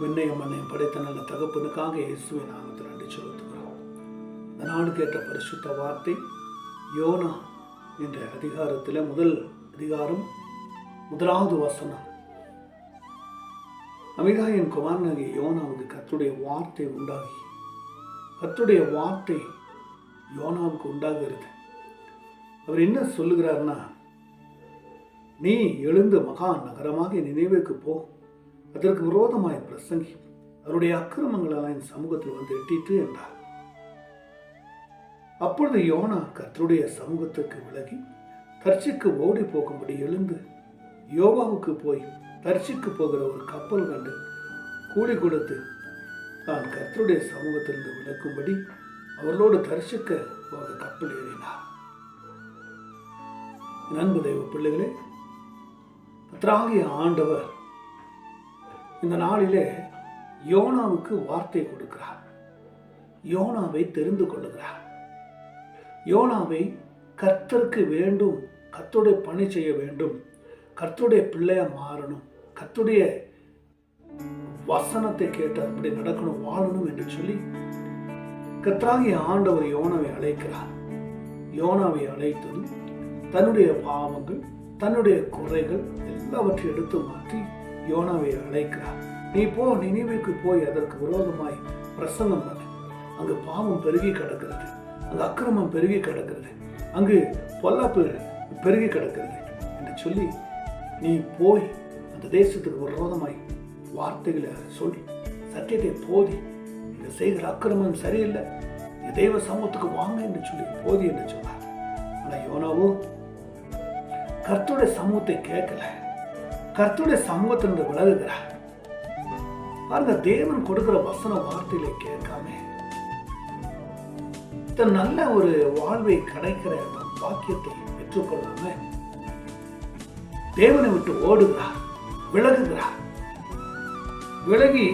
விண்ணையும் மண்ணையும் படைத்த நல்ல தகப்பனுக்காக இயேசுவை நாமத்தில் நன்றி செலுத்துகிறோம். இந்த நாடு கேட்ட பரிசுத்த வார்த்தை யோனா என்ற அதிகாரத்தில் முதல் அதிகாரம் முதலாவது வசனம். அமிதாயின் குமாரனாகிய யோனாவுக்கு கத்துடைய வார்த்தை உண்டாகி கத்துடைய வார்த்தை யோனாவுக்கு உண்டாகிறது. அவர் என்ன சொல்லுகிறார்னா நீ எழுந்து மகா நகரமாக நினைவுக்கு போ. அதற்கு விரோதமாய் பிரசங்கி அவருடைய அக்கிரமங்களெல்லாம் என் சமூகத்தில் வந்து எட்டிட்டு என்றார். அப்பொழுது யோனா கர்த்தருடைய சமூகத்துக்கு விலகி தர்ச்சிக்கு ஓடி போகும்படி எழுந்து யோவாவுக்கு போய் தர்ச்சிக்கு போகிற ஒரு கப்பல் கண்டு கூலி கொடுத்து தான் கர்த்தருடைய சமூகத்திலிருந்து விலக்கும்படி அவர்களோடு தரிசிக்க போக கப்பல் ஏறினார். நண்பு தெய்வ பிள்ளைகளே கர்த்தராகிய ஆண்டவர் இந்த நாளிலே யோனாவுக்கு வார்த்தை கொடுக்கிறார். யோனாவை தெரிந்து கொள்ளுகிறார். யோனாவை கர்த்தருக்கு வேண்டும் கர்த்தருடைய பணி செய்ய வேண்டும் கர்த்தருடைய பிள்ளையா மாறணும் கர்த்தருடைய வசனத்தை கேட்டு அப்படி நடக்கணும் வாழணும் என்று சொல்லி கர்த்தராகிய ஆண்டவர் யோனாவை அழைக்கிறார். யோனாவை அழைத்ததும் தன்னுடைய பாவங்கள் தன்னுடைய குறைகள் எல்லாவற்றையும் எடுத்து மாற்றி யோனாவை அழைக்கிறார் நீ போ நினைவுக்கு போய் அதற்கு விரோதமாய் பிரசங்கம் பண்ணு. அங்கு பாவம் பெருகி கிடக்கிறது. அங்கு அக்கிரமம் பெருகி கிடக்கிறது. அங்கு பொல்லாப்பு பெருகி கிடக்கிறது. என்று சொல்லி நீ போய் அந்த தேசத்துக்கு விரோதமாய் வார்த்தைகளை சொல்லி. சத்தியத்தை போதி. நீங்க செய்கிற அக்கிரமம் சரியில்லை. தெய்வ சமூகத்துக்கு வாங்க என்று சொல்லி போதி என்று சொன்னார். ஆனால் யோனாவோ கர்த்தருடைய சமூகத்தை கேட்கல. கர்த்தருடைய சமூகத்திலிருந்து விலகுகிறார். பாருங்க தேவன் கொடுக்கிற வசன வார்த்தையில கேட்காம தன் நல்ல ஒரு வாழ்வை கிடைக்கிற வாக்கியத்தை பாக்கியத்தை பெற்றுக்கொள்ளாம தேவனை விட்டு ஓடுகிறார் விலகுகிறார். விலகி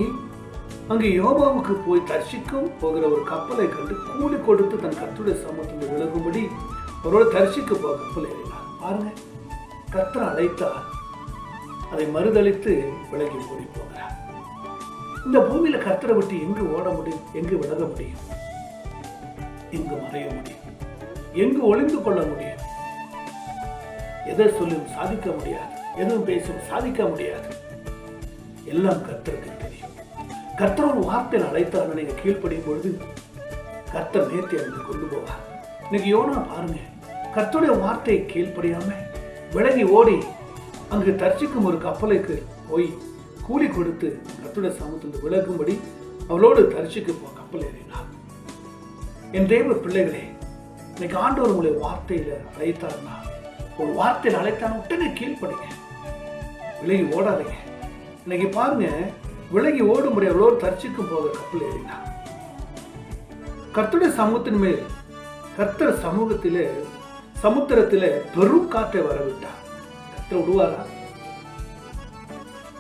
அங்கு யோபாவுக்கு போய் தரிசிக்கும் போகிற ஒரு கப்பலை கண்டு கூலி கொடுத்து தன் கத்துடைய சமூகத்தில் விலகும்படி அவரோட தரிசிக்க போக கப்பல் ஏறினார் பாருங்க கத்தரை அழைத்தார். அதை மறுதளித்து விலகி ஓடி போகிறார். இந்த பூமியில கர்த்தரை விட்டு எங்கு ஓட முடியும்? எங்கு விலக முடியும்? எங்கு மறைய முடியும்? எங்கு ஒளிந்து கொள்ள முடியும்? எதை சொல்லும் சாதிக்க முடியாது. எதுவும் பேசும் சாதிக்க முடியாது. எல்லாம் கர்த்தருக்கு தெரியும். கர்த்தர் ஒரு வார்த்தையில் அழைத்தார். நீங்கள் கீழ்ப்படியும் பொழுது கர்த்தர் நேர்த்தி அங்கு கொண்டு போவார். இன்னைக்கு யோனா பாருங்க. கர்த்தருடைய வார்த்தையை கீழ்ப்படியாம விலகி ஓடி அங்கு தர்ச்சிக்கும் ஒரு கப்பலுக்கு போய் கூலி கொடுத்து கத்துட சமூகத்தில் விலகும்படி அவளோடு தரிசிக்கு போ கப்பல் ஏறினார் என் தேவ பிள்ளைகளே இன்னைக்கு ஆண்டவர் உங்களை வார்த்தையில அழைத்தார்னா ஒரு வார்த்தையில் அழைத்தான உடனே கீழ்ப்படுங்க. விலகி ஓடாதீங்க. இன்னைக்கு பாருங்க விலகி ஓடும்படி அவளோடு தரிசிக்கும் போக கப்பல் ஏறினார் கர்த்தருடைய சமூகத்தின் மேல் கர்த்தர் சமூகத்திலே சமுத்திரத்திலே பெரும் காற்றை வரவிட்டார். விடுவாரா?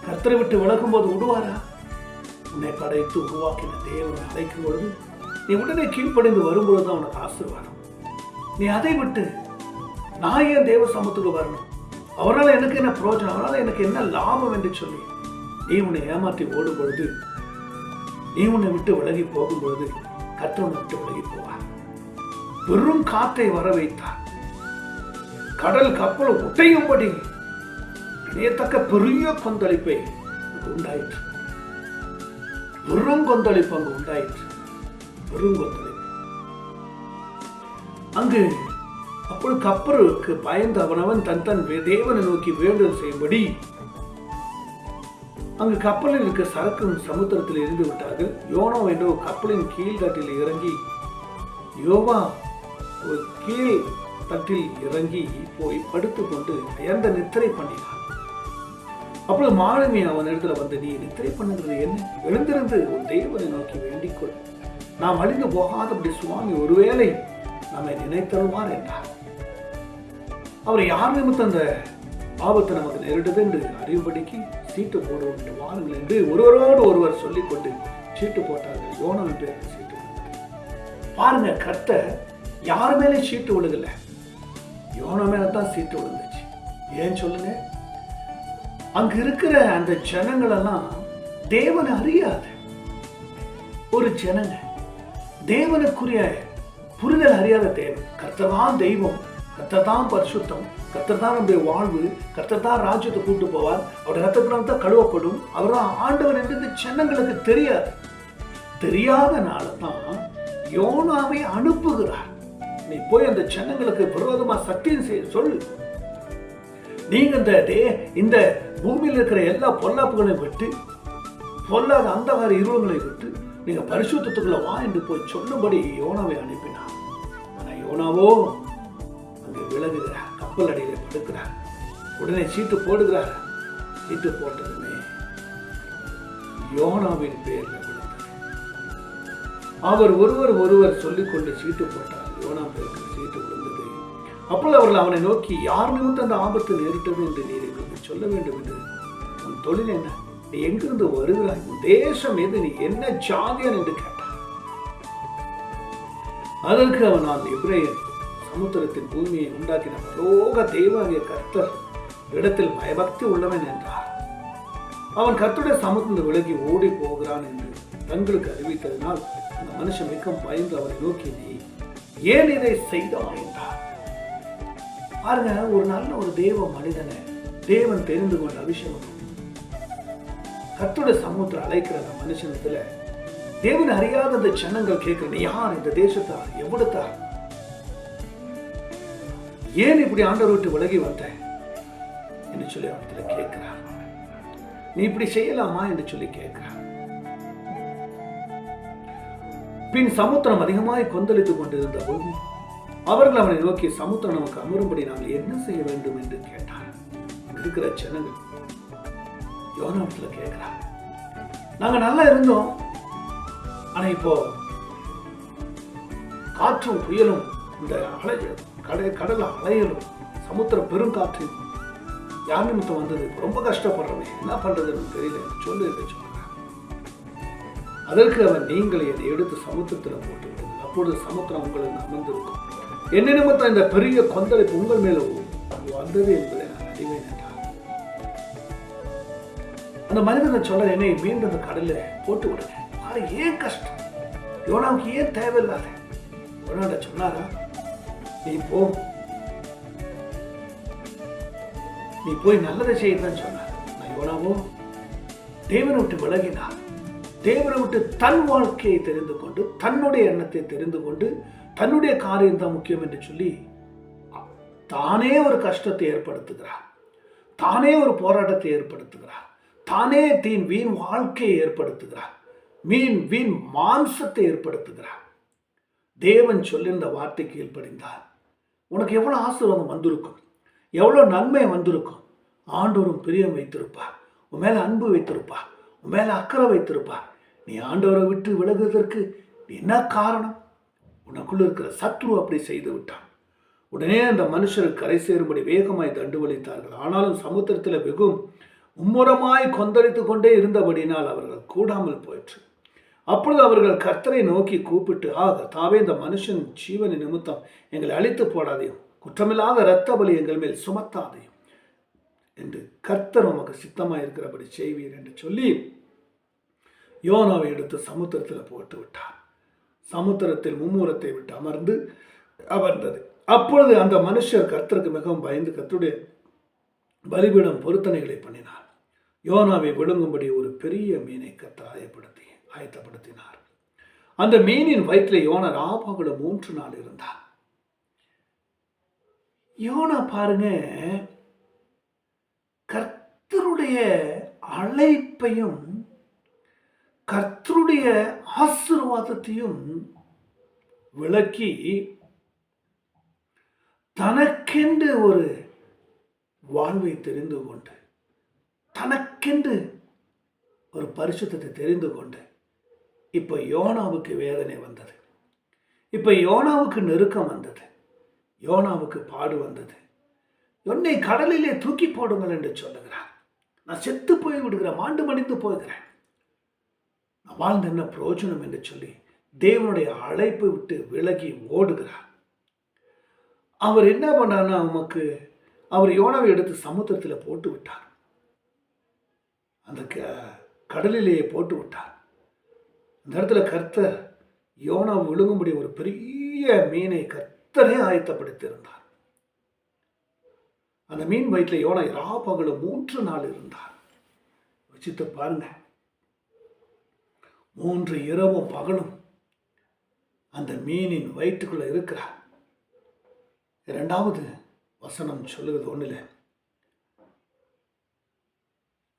கர்த்தரை விட்டு விலகும் போது விடுவாரா? உன்னை படைத்து உருவாக்கின தேவன் அழைக்கும் பொழுது நீ உடனே கீழ்ப்படைந்து வரும்பொழுது தான் உனக்கு ஆசீர்வாதம். நீ அதை விட்டு நான் ஏன் தேவ சமத்துக்கு வரணும்? அவரால் எனக்கு என்ன பிரயோஜனம்? அவரால் எனக்கு என்ன லாபம் என்று சொல்லி நீ உன்னை ஏமாற்றி ஓடும் பொழுது நீ உன்னை விட்டு விலகி போகும் பொழுது கர்த்தர் உன்னை விட்டு விலகி போவார். வெறும் காற்றை வர வைத்தார் கடல் கப்பல் உட்டையும்படி இணையத்தக்க பெரிய கொந்தளிப்பை உண்டாயிற்று. பெரும் கொந்தளிப்பு அங்கு உண்டாயிற்று. பெரும் கொந்தளிப்பு. அங்கு அப்பொழுது கப்பருக்கு பயந்த அவனவன் தன் தன் தேவனை நோக்கி வேண்டுதல் செய்யும்படி அங்கு கப்பலில் இருக்க சரக்கும் சமுத்திரத்தில் இருந்து விட்டார்கள். யோனோ என்ற கப்பலின் கீழ் தட்டில் இறங்கி யோவா ஒரு கீழ் தட்டில் இறங்கி போய் படுத்துக்கொண்டு அயர்ந்த நித்திரை பண்ணினான். அப்பொழுது மாலுமி அவன் இடத்துல வந்து நீ நித்திரை பண்ணுகிறது என்ன? எழுந்திருந்து உன் தெய்வனை நோக்கி வேண்டிக்கொள். நாம் அழிந்து போகாதபடி சுவாமி ஒருவேளை நம்மை நினைத்தருவார் என்றார். அவர் யார் நிமித்தம் அந்த ஆபத்து நமக்கு நேரிட்டது என்று அறியும்படிக்கு சீட்டு போடுவோம் என்று வாருங்கள் என்று ஒருவரோடு ஒருவர் சொல்லிக்கொண்டு சீட்டு போட்டார்கள். யோனம் பேர் சீட்டு பாருங்க கத்த யார் மேலே சீட்டு விழுகல? யோனா மேல தான் சீட்டு விழுந்துச்சு. ஏன் சொல்லுங்க? அங்க இருக்கிற அந்த ஜனங்களெல்லாம் தேவனை அறியாத. ஒரு ஜனங்க தேவனுக்குரிய புரிதல் அறியாத தேவன். கர்த்ததான் தெய்வம் கர்த்ததான் பரிசுத்தம் கர்த்ததான் நம்முடைய வாழ்வு கர்த்ததான் ராஜ்யத்தை கூட்டு போவார். அவருடைய ரத்தத்தினால் தான் கழுவப்படும். அவர் தான் ஆண்டவர் என்று இந்த ஜனங்களுக்கு தெரியாது. தெரியாதனால தான் யோனாவை அனுப்புகிறார். நீ போய் அந்த ஜனங்களுக்கு விரோதமா சத்தியம் செய்ய சொல்லு நீங்க இந்த டே இந்த பூமியில் இருக்கிற எல்லா பொல்லாப்புகளையும் விட்டு பொல்லாத அந்தகார இருவங்களை விட்டு நீங்க பரிசுத்தத்துக்குள்ள வா என்று போய் சொல்லும்படி யோனாவை அனுப்பினார். ஆனால் யோனாவோ அங்கே விலகுகிறார் கப்பல் அடியில படுக்கிறார். உடனே சீட்டு போடுகிறார். சீட்டு போட்டதுமே யோனாவின் பேர் அவர் ஒருவர் ஒருவர் சொல்லிக்கொண்டு சீட்டு போட்டார். யோனா பேருக்கு சீட்டு விழுந்தது அப்பொழுது அவர்கள் அவனை நோக்கி யார் நிமித்தம் அந்த ஆபத்து நேரிட்டது என்று நீர் எங்களுக்கு சொல்ல வேண்டும் என்று? உன் தொழில் என்ன? நீ எங்கிருந்து வருகிறாய்? உன் தேசம் எது? நீ என்ன ஜாதியன்? என்று கேட்டார். அதற்கு அவன் நான் இப்ரேயன் சமுத்திரத்தின் பூமியை உண்டாக்கின லோக தெய்வாகிய கர்த்தர் இடத்தில் பயபக்தி உள்ளவன் என்றார். அவன் கர்த்துடைய சமுத்திரம் விலகி ஓடி போகிறான் என்று தங்களுக்கு அறிவித்ததினால் அந்த மனுஷன் மிகவும் பயந்து அவரை நோக்கி நீ ஏன் இதை செய்தான் என்றார். பாருங்க ஒரு நல்ல ஒரு தேவ மனிதனை தேவன் தெரிந்து கொண்ட அபிஷேகம். கத்தோட சமூகத்தில் அழைக்கிற அந்த மனுஷனத்துல தேவன் அறியாத அந்த ஜனங்கள் கேட்கிற நீ யார்? இந்த தேசத்தார் எவ்வளத்தார் ஏன் இப்படி ஆண்டவர் விட்டு விலகி வந்த? என்று சொல்லி அவர்கிட்ட கேட்கிறார். நீ இப்படி செய்யலாமா? என்று சொல்லி கேட்கிறார். பின் சமுத்திரம் அதிகமாய் கொந்தளித்துக் கொண்டிருந்த போது அவர்கள் அவனை நோக்கி சமுத்திரம் நமக்கு அமரும்படி நாங்கள் என்ன செய்ய வேண்டும்? என்று கேட்டார். இருக்கிற ஜனங்கள் யோனாத்துல கேட்கிறார் நாங்க நல்லா இருந்தோம். ஆனா இப்போ காற்றும் புயலும் இந்த அலை கடல் கடல் அலையலும் சமுத்திர பெருங்காற்று யார் நிமித்தம் வந்தது? ரொம்ப கஷ்டப்படுறோமே. என்ன பண்றதுன்னு தெரியல. சொல்லு என்று சொல்றார். அதற்கு அவன் நீங்கள் என்னை எடுத்து சமுத்திரத்தில் போட்டு விடுங்கள் அப்பொழுது சமுத்திரம் உங்களுக்கு அமர்ந்திருக்கும். என்ன நிமித்தம் இந்த பெரிய கொந்தளிப்பு உங்கள் மேல வந்தது என்பதை நான் அறிவேன் என்றார். அந்த மனிதனை சொல்ல என்னை மீண்டும் அந்த கடல்ல போட்டு விடுங்க ஏன் கஷ்டம்? யோனாவுக்கு ஏன் தேவையில்லாத? யோனாட சொன்னாரா? நீ போ. நீ போய் நல்லதை செய்யுதுன்னு சொன்னார். நான் யோனாவோ தேவனை விட்டு விலகினார். தேவனை விட்டு தன் வாழ்க்கையை தெரிந்து கொண்டு தன்னுடைய எண்ணத்தை தெரிந்து கொண்டு தன்னுடைய காரியம் தான் முக்கியம் என்று சொல்லி தானே ஒரு கஷ்டத்தை ஏற்படுத்துகிறார். தானே ஒரு போராட்டத்தை ஏற்படுத்துகிறார். தானே தீன் வீண் வாழ்க்கையை ஏற்படுத்துகிறார். மீன் வீண் மாம்சத்தை ஏற்படுத்துகிறார். தேவன் சொல்லியிருந்த வார்த்தை கீழ்ப்படிந்தார். உனக்கு எவ்வளோ ஆசீர்வாதம் வந்திருக்கும். எவ்வளோ நன்மை வந்திருக்கும். ஆண்டோரும் பிரியம் வைத்திருப்பார். உன் மேலே அன்பு வைத்திருப்பார். உன் மேலே அக்கறை வைத்திருப்பார். நீ ஆண்டவரை விட்டு விலகுவதற்கு என்ன காரணம்? உனக்குள்ள இருக்கிற சத்ரு அப்படி செய்து விட்டான். உடனே அந்த மனுஷர் கரை சேரும்படி வேகமாய் தண்டுவலித்தார்கள் ஆனாலும் சமுத்திரத்தில் வெகும் மும்முரமாய் கொந்தளித்து கொண்டே இருந்தபடினால் அவர்கள் கூடாமல் போயிற்று. அப்பொழுது அவர்கள் கர்த்தரை நோக்கி கூப்பிட்டு ஆக தாவே இந்த மனுஷன் ஜீவன நிமித்தம் எங்களை அழித்து போடாதையும் குற்றமில்லாத இரத்த பலி எங்கள் மேல் சுமத்தாதையும் என்று கர்த்தர் உமக்கு சித்தமாக இருக்கிறபடி செய்வீர் என்று சொல்லி யோனாவை எடுத்து சமுத்திரத்தில் போட்டு விட்டார். சமுத்திரத்தில் மும்முரத்தை விட்டு அமர்ந்து அமர்ந்தது. அப்பொழுது அந்த மனுஷர் கர்த்தருக்கு மிகவும் பயந்து கர்த்தருடைய பலிபீடம் பொருத்தனைகளை பண்ணினார். யோனாவை விழுங்கும்படி ஒரு பெரிய மீனை கர்த்தர் ஆயப்படுத்தி ஆயத்தப்படுத்தினார். அந்த மீனின் வயிற்றில் யோனா ராபகல மூன்று நாள் இருந்தார். யோனா பாருங்க கர்த்தருடைய அழைப்பையும் கர்த்தருடைய ஆசீர்வாதத்தையும் விளக்கி தனக்கென்று ஒரு வாழ்வை தெரிந்து கொண்டு தனக்கென்று ஒரு பரிசுத்தத்தை தெரிந்து கொண்டு இப்போ யோனாவுக்கு வேதனை வந்தது. இப்போ யோனாவுக்கு நெருக்கம் வந்தது. யோனாவுக்கு பாடு வந்தது. என்னை கடலிலே தூக்கி போடுங்கள் என்று சொல்லுகிறார். நான் செத்து போய் விடுகிறேன் மாண்டு மடிந்து போகிறேன். வாழ்ந்த என்ன பிரயோஜனம் என்று சொல்லி தேவனுடைய அழைப்பு விட்டு விலகி ஓடுகிறார் அவர் என்ன பண்ணார்னா நமக்கு அவர் யோனாவை எடுத்து சமுத்திரத்தில் போட்டு விட்டார். அந்த க கடலிலேயே போட்டு விட்டார். அந்த இடத்துல கர்த்தர் யோனா விழுங்கும்படி ஒரு பெரிய மீனை கர்த்தரே ஆயத்தப்படுத்தியிருந்தார். அந்த மீன் வயிற்றில் யோனா இரா பகல மூன்று நாள் இருந்தார். வச்சுட்டு பாருங்க. மூன்று இரவும் பகலும் அந்த மீனின் வயிற்றுக்குள்ள இருக்கிறார் இரண்டாவது வசனம் சொல்லுகிறது ஒண்ணுல.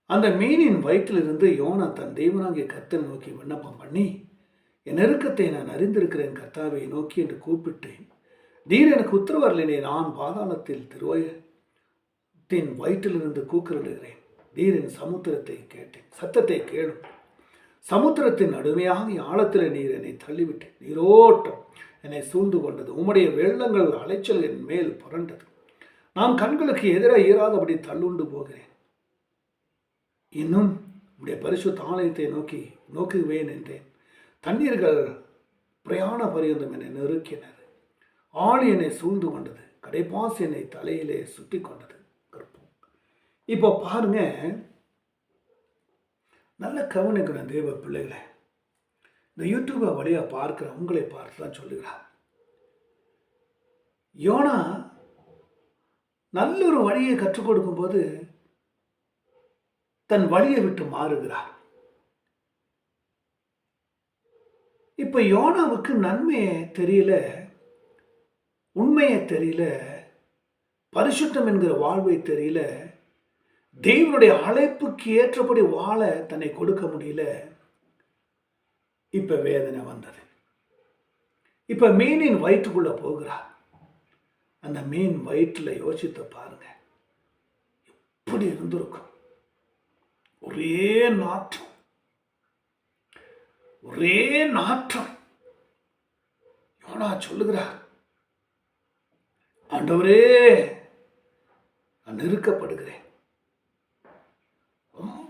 அந்த மீனின் வயிற்றிலிருந்து யோனா தன் தெய்வனாகிய கத்தை நோக்கி விண்ணப்பம் பண்ணி என் நெருக்கத்தை நான் அறிந்திருக்கிறேன் கர்த்தாவை நோக்கி என்று கூப்பிட்டேன். நீர் எனக்கு உத்தரவரலினே நான் பாதாளத்தில் திருவயத்தின் வயிற்றிலிருந்து கூக்குரலிடுகிறேன். நீரின் சமுத்திரத்தை கேட்டேன். சத்தத்தை கேளும். சமுத்திரத்தின் நடுமையாக ஆழத்தில் நீர் என்னை தள்ளிவிட்டு நீரோட்டம் என்னை சூழ்ந்து கொண்டது. உம்முடைய வெள்ளங்கள் அலைச்சல் என் மேல் புரண்டது. நான் கண்களுக்கு எதிராக ஈராதபடி தள்ளுண்டு போகிறேன். இன்னும் உடைய பரிசு ஆலயத்தை நோக்கி நோக்குவேன் என்றேன். தண்ணீர்கள் பிரயாண பரியந்தம் என்னை நெருக்கினர். ஆணி என்னை சூழ்ந்து கொண்டது. கடைப்பாசி என்னை தலையிலே சுத்தி கொண்டது. கற்பம். இப்போ பாருங்க நல்ல கவனிக்கிறேன் தேவ பிள்ளைகளை இந்த யூடியூபை வழியாக பார்க்குற உங்களை பார்த்து தான் சொல்லுகிறார். யோனா நல்ல ஒரு வழியை கற்றுக் கொடுக்கும்போது தன் வழியை விட்டு மாறுகிறார். இப்போ யோனாவுக்கு நன்மையை தெரியல உண்மையை தெரியல பரிசுத்தம் என்கிற வாழ்வை தெரியல தேவனுடைய அழைப்புக்கு ஏற்றபடி வாழ தன்னை கொடுக்க முடியல. இப்ப வேதனை வந்தது. இப்ப மீனின் வயிற்றுக்குள்ள போகிறார். அந்த மீன் வயிற்றுல யோசித்து பாருங்க. எப்படி இருந்திருக்கும்? ஒரே நாற்றம். ஒரே நாற்றம். யோனா சொல்லுகிறார் ஆண்டவரே நான் நெருக்கப்படுகிறேன்.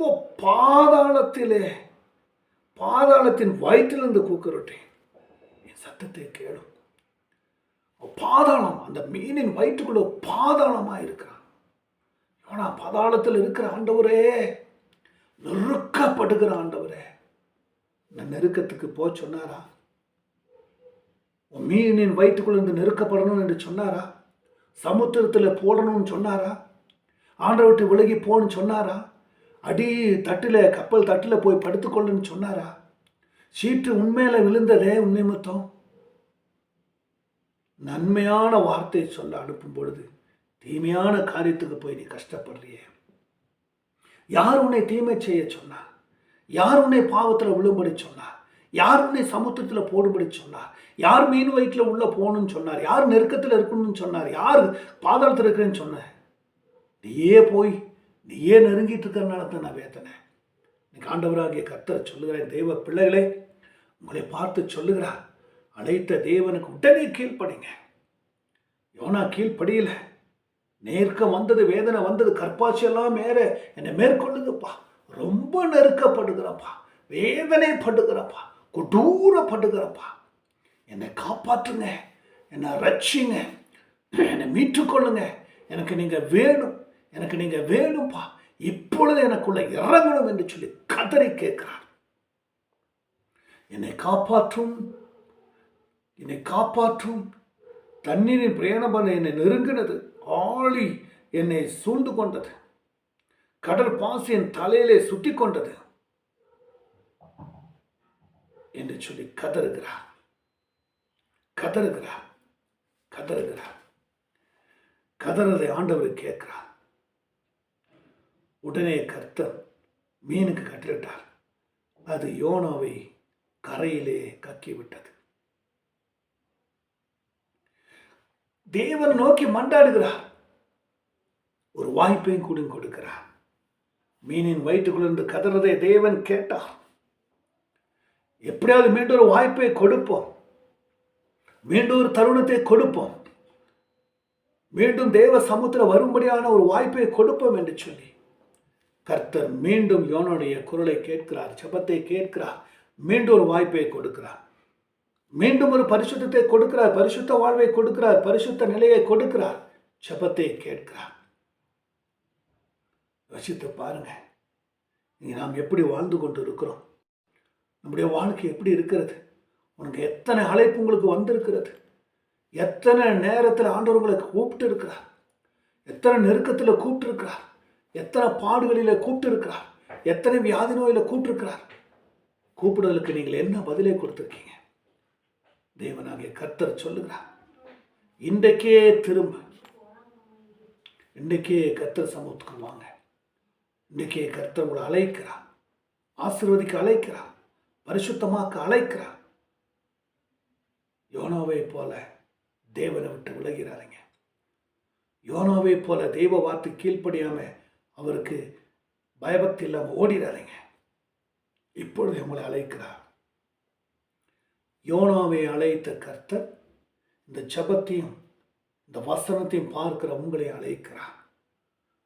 இப்போ பாதாளத்திலே பாதாளத்தின் வயிற்றிலிருந்து கூக்குரட்டேன். என் சத்தத்தை கேளும். பாதாளம் அந்த மீனின் வயிற்றுக்குள்ள பாதாளமா இருக்கிறான் யோனா பாதாளத்தில் இருக்கிற ஆண்டவரே நெருக்கப்படுகிற ஆண்டவரே இந்த நெருக்கத்துக்கு போ சொன்னாரா? உன் மீனின் வயிற்றுக்குள்ள இருந்து நெருக்கப்படணும் என்று சொன்னாரா? சமுத்திரத்தில் போடணும்னு சொன்னாரா? ஆண்டவர்கிட்ட விலகி போன்னு சொன்னாரா? அடி தட்டில் கப்பல் தட்டில் போய் படுத்துக்கொள்ளுன்னு சொன்னாரா? சீட்டு உண்மையில விழுந்ததே உண்மை மொத்தம். நன்மையான வார்த்தை சொல்ல அனுப்பும் பொழுது தீமையான காரியத்துக்கு போய் நீ கஷ்டப்படுறியே. யார் உன்னை தீமை செய்ய சொன்னா? யார் உன்னை பாவத்தில் விழும்படி சொன்னா? யார் உன்னை சமுத்திரத்தில் போடும்படி சொன்னார் யார் மீன் வயிற்றில் உள்ள போகணும்னு சொன்னார்? யார் நெருக்கத்தில் இருக்கணும்னு சொன்னார்? யார் பாதாளத்தில் இருக்கிறேன்னு சொன்ன? நீயே போய் நீயே நெருங்கிட்டு இருக்கிறனால தான் நான் வேத்தனை? இன்னைக்கு ஆண்டவராகிய கர்த்தர் சொல்லுகிறேன் தெய்வ பிள்ளைகளே உங்களை பார்த்து சொல்லுகிறார். அழைத்த தேவனுக்கு உடனே கீழ்ப்படிங்க. யோனா கீழ்ப்படியில. நேர்க்க வந்தது வேதனை வந்தது கற்பாட்சி எல்லாம் மேல என்னை மேற்கொள்ளுங்கப்பா. ரொம்ப நெருக்கப்படுகிறப்பா. வேதனைப்படுகிறப்பா. கொடூரப்படுகிறப்பா. என்னை காப்பாற்றுங்க. என்னை ரட்சிங்க. என்னை மீட்டுக்கொள்ளுங்க. எனக்கு நீங்கள் வேணும். எனக்கு நீங்க வேணும்ப்பா இப்பொழுது எனக்குள்ள இறங்கணும் என்று சொல்லி கதறி கேட்கிறார். என்னை காப்பாற்றும். என்னை காப்பாற்றும். தண்ணீரின் பிரயாணம் பண்ண என்னை நெருங்கினது. ஆழி என்னை சூழ்ந்து கொண்டது. கடல் பாசி என் தலையிலே சுட்டி கொண்டது. என்று சொல்லி கதறுகிறார். கதறுகிறார். கதறுகிறார். கதறதை ஆண்டவர் கேட்கிறார். உடனே கர்த்தர் மீனுக்கு கட்டளிட்டார் அது யோனாவை கரையிலே கக்கிவிட்டது. தேவன் நோக்கி மண்டாடுகிறார். ஒரு வாய்ப்பையும் கூட கொடுக்கிறார். மீனின் வயிற்றுக்குள்ளிருந்து கதறதை தேவன் கேட்டார். எப்படியாவது மீண்டும் ஒரு வாய்ப்பை கொடுப்போம். மீண்டும் ஒரு தருணத்தை கொடுப்போம். மீண்டும் தேவ சமுத்திரம் வரும்படியான ஒரு வாய்ப்பை கொடுப்போம் என்று சொல்லி கர்த்தர் மீண்டும் யோனுடைய குரலை கேட்கிறார் ஜபத்தை கேட்கிறார் மீண்டும் ஒரு வாய்ப்பை கொடுக்கிறார். மீண்டும் ஒரு பரிசுத்தத்தை கொடுக்கிறார் பரிசுத்த வாழ்வை கொடுக்கிறார் பரிசுத்த நிலையை கொடுக்கிறார் ஜபத்தை கேட்கிறார். யோசித்து பாருங்க நீ நாம் எப்படி வாழ்ந்து கொண்டு இருக்கிறோம் நம்முடைய வாழ்க்கை எப்படி இருக்கிறது? உனக்கு எத்தனை அழைப்பு உங்களுக்கு வந்திருக்கிறது? எத்தனை நேரத்தில் ஆண்டவர் உங்களை கூப்பிட்டு இருக்கிறார்? எத்தனை நெருக்கத்தில் கூப்பிட்டு இருக்கிறார்? எத்தனை பாடுகளில் கூப்பிட்டுருக்கிறார்? எத்தனை வியாதி நோயில் கூப்பிட்டுருக்கிறார்? கூப்பிடுதலுக்கு நீங்கள் என்ன பதிலை கொடுத்துருக்கீங்க? தேவனாகிய கர்த்தர் சொல்லுகிறார் இன்றைக்கே திரும்ப இன்றைக்கே கர்த்தர் சமூகத்துக்கு வாங்க. இன்றைக்கே கர்த்தர் உங்களை அழைக்கிறார் ஆசீர்வதிக்க அழைக்கிறார் பரிசுத்தமாக்க அழைக்கிறார். யோனாவை போல தேவனை விட்டு விலகிறாருங்க. யோனாவை போல தெய்வ வார்த்தை கீழ்ப்படியாமல் அவருக்கு பயபக்தி இல்லாமல் ஓடிடாதீங்க இப்பொழுது உங்களை அழைக்கிறார். யோனாவை அழைத்த கர்த்தர் இந்த ஜபத்தையும் இந்த வசனத்தையும் பார்க்கிற உங்களை அழைக்கிறார்.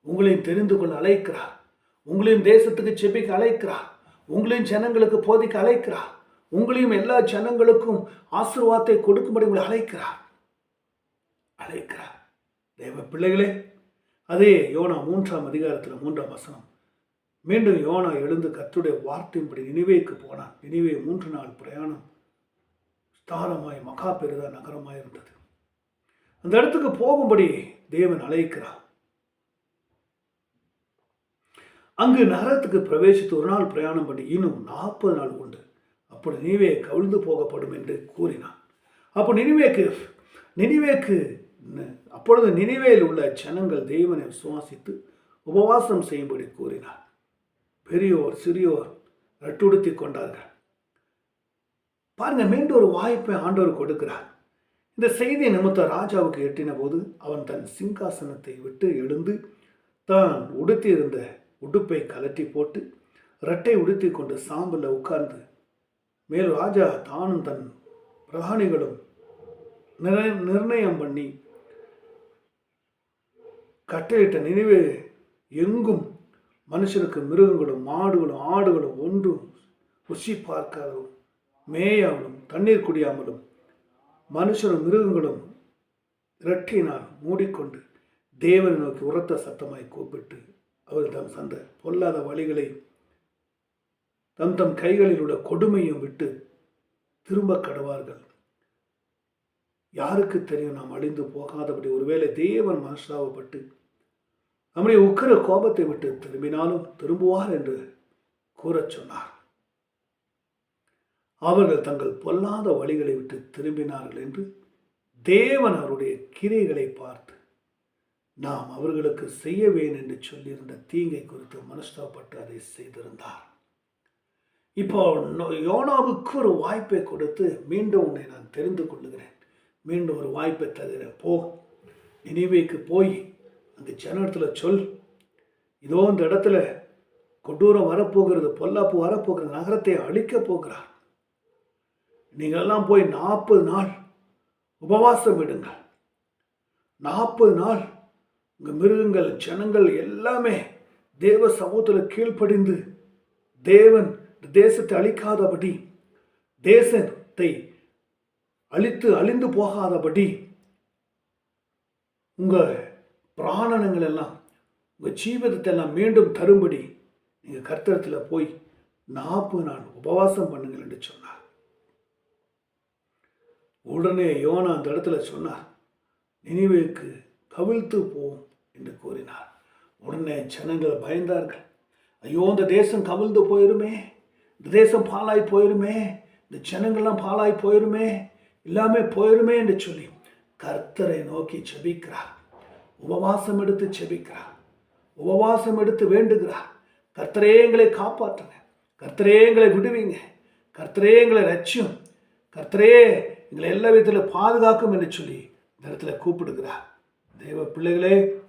உங்களையும் தெரிந்து கொள்ள அழைக்கிறார். உங்களையும் தேசத்துக்கு செபிக்க அழைக்கிறார். உங்களையும் ஜனங்களுக்கு போதிக்க அழைக்கிறார். உங்களையும் எல்லா ஜனங்களுக்கும் ஆசீர்வாதத்தை கொடுக்கும்படி உங்களை அழைக்கிறார். அழைக்கிறார். தேவ பிள்ளைகளே அதே யோனா மூன்றாம் அதிகாரத்தில் மூன்றாம் வசனம். மீண்டும் யோனா எழுந்து கத்துடைய வார்த்தையின்படி நினைவேக்கு போனான். நினைவே மூன்று நாள் பிரயாணம் ஸ்தானமாய் மகா பெரிதா நகரமாய் இருந்தது. அந்த இடத்துக்கு போகும்படி தேவன் அழைக்கிறார். அங்கு நகரத்துக்கு பிரவேசித்து ஒரு நாள் பிரயாணம் பண்ணி இன்னும் நாற்பது நாள் உண்டு. அப்படி நினைவே கவிழ்ந்து போகப்படும் என்று கூறினான். அப்போ நினைவேக்கு நினைவேக்கு அப்பொழுது நினைவேல் உள்ள ஜனங்கள் தெய்வனை சுவாசித்து உபவாசம் செய்யும்படி கூறினார். பெரியோர் சிறியோர் ரட்டுடுத்தி கொண்டார்கள். பாருங்க மீண்டும் ஒரு வாய்ப்பை ஆண்டவர் கொடுக்கிறார். இந்த செய்தி நிமித்த ராஜாவுக்கு எட்டின போது அவன் தன் சிங்காசனத்தை விட்டு எழுந்து தான் உடுத்தியிருந்த உடுப்பை கலட்டி போட்டு இரட்டை உடுத்தி கொண்டு சாம்பலில் உட்கார்ந்து மேல் ராஜா தானும் தன் பிரதானிகளும் நிர்ணயம் பண்ணி கட்டளையிட்ட நினைவே எங்கும் மனுஷனுக்கு மிருகங்களும் மாடுகளும் ஆடுகளும் ஒன்றும் ருசி பார்க்காதவும் மேயாமலும் தண்ணீர் குடியாமலும் மனுஷனும் மிருகங்களும் இரட்டினால் மூடிக்கொண்டு தேவனை நோக்கி உரத்த சத்தமாய் கூப்பிட்டு அவர் தம் சந்த பொல்லாத வழிகளை தம் தம் கைகளில் உள்ள கொடுமையும் விட்டு திரும்ப கடவார்கள். யாருக்கு தெரியும் நாம் அழிந்து போகாதபடி? ஒருவேளை தேவன் மனசாவப்பட்டு நம்முடைய உக்கிர கோபத்தை விட்டு திரும்பினாலும் திரும்புவார் என்று கூறச் சொன்னார். அவர்கள் தங்கள் பொல்லாத வழிகளை விட்டு திரும்பினார்கள் என்று தேவன் அவருடைய கிரைகளை பார்த்து நாம் அவர்களுக்கு செய்யவேன் என்று சொல்லியிருந்த தீங்கை குறித்து மனஸ்தாப்பட்டு அதை செய்திருந்தார். இப்போ யோனாவுக்கு ஒரு வாய்ப்பை கொடுத்து மீண்டும் உன்னை நான் தெரிந்து கொள்ளுகிறேன். மீண்டும் ஒரு வாய்ப்பை தருகிறேன் போ. நினைவைக்கு போய் அந்த ஜனத்தில் சொல். இதோ இந்த இடத்துல கொடூரம் வரப்போகிறது பொல்லாப்பு வரப்போகிற நகரத்தை அழிக்கப் போகிறார். நீங்களெல்லாம் போய் நாற்பது நாள் உபவாசம் விடுங்கள். நாற்பது நாள் உங்கள் மிருகங்கள் ஜனங்கள் எல்லாமே தேவ சமூகத்தில் கீழ்ப்படிந்து தேவன் தேசத்தை அழிக்காதபடி தேசத்தை அழித்து அழிந்து போகாதபடி உங்கள் பிராணனங்கள் எல்லாம் உங்கள் ஜீவிதத்தை எல்லாம் மீண்டும் தரும்படி நீங்கள் கர்த்தரத்தில் போய் நாற்பது நாள் உபவாசம் பண்ணுங்கள் என்று சொன்னார். உடனே யோனா அந்த இடத்துல சொன்னார் நினைவுக்கு கவிழ்த்து போவோம் என்று கூறினார். உடனே ஜனங்கள் பயந்தார்கள். ஐயோ இந்த தேசம் கவிழ்ந்து போயிருமே இந்த தேசம் பாலாய் போயிருமே இந்த ஜனங்கள்லாம் பாலாய் போயிருமே எல்லாமே போயிருமே என்று சொல்லி கர்த்தரை நோக்கி செபிக்கிறார். உபவாசம் எடுத்து செபிக்கிறார். உபவாசம் எடுத்து வேண்டுகிறார். கர்த்தரே எங்களை காப்பாற்றுங்க. கர்த்தரே எங்களை விடுவீங்க. கர்த்தரே எங்களை ரட்சியும். கர்த்தரே எங்களை எல்லா விதத்தில் பாதுகாக்கும் என்று சொல்லி இந்த இடத்துல கூப்பிடுகிறார். தெய்வ பிள்ளைகளே